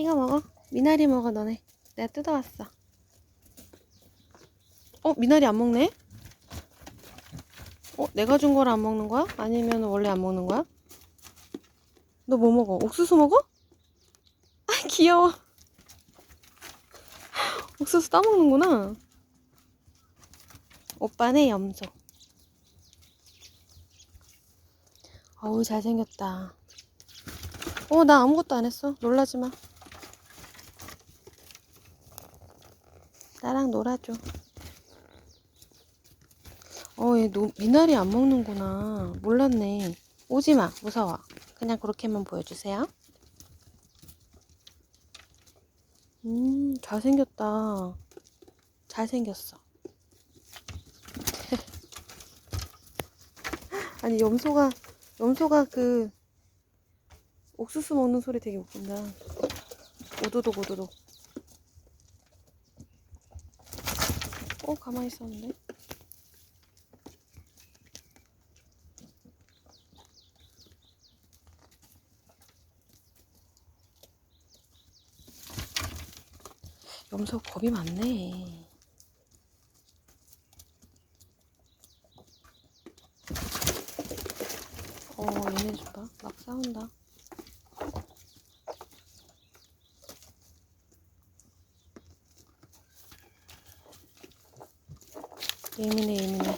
이거 먹어. 미나리 먹어 너네. 내가 뜯어왔어. 어 미나리 안 먹네? 어 내가 준 거를 안 먹는 거야? 아니면 원래 안 먹는 거야? 너 뭐 먹어? 옥수수 먹어? 아 귀여워. 옥수수 따먹는구나. 오빠네 염소. 어우 잘생겼다. 어 나 아무것도 안 했어. 놀라지 마. 나랑 놀아줘. 어, 얘 노, 미나리 안 먹는구나. 몰랐네. 오지 마. 무서워. 그냥 그렇게만 보여주세요. 음, 잘생겼다. 잘생겼어. 아니, 염소가, 염소가 그, 옥수수 먹는 소리 되게 웃긴다. 오도독, 오도독. 어, 가만히 있었는데? 염소 겁이 많네. 어, 얘네 좀 봐. 막 싸운다. Yemine yemine.